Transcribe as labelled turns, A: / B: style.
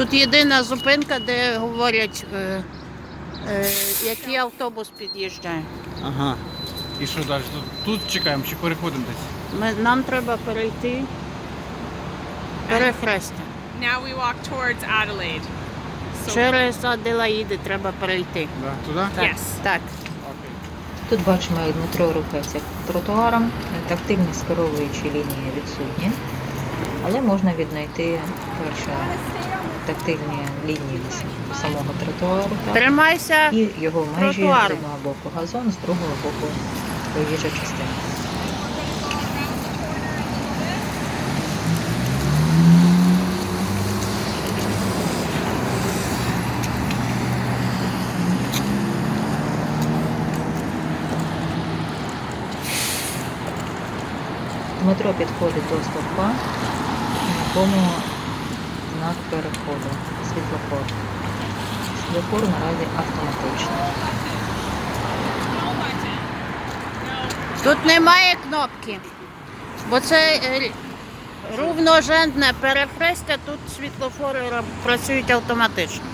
A: Тут єдина зупинка, де говорять, е, е, який автобус під'їжджає.
B: Ага. І що далі? Тут, тут чекаємо чи переходимо десь?
A: Ми, нам треба перейти перехрестя.
C: Now we walk towards Adelaide. So
A: Через Аделаїди треба перейти.
B: Да. Туди?
A: Так,
C: Yes.
A: так.
B: Окей.
D: Тут бачимо, як Дмитро рухається тротуаром. Тактильні скеровуючі лінії відсутні, але можна віднайти перше тактильні лінії самого тротуару. Так?
A: Тримайся.
D: І його межі з
A: Тротуару.
D: одного боку газон, з другого боку проїжджа частина. Дмитро підходить до стовпа, на якому знак переходу, світлофор. Світлофор наразі автоматичний.
A: Тут немає кнопки. Бо це е, рівножендне перехрестя, тут світлофори працюють автоматично.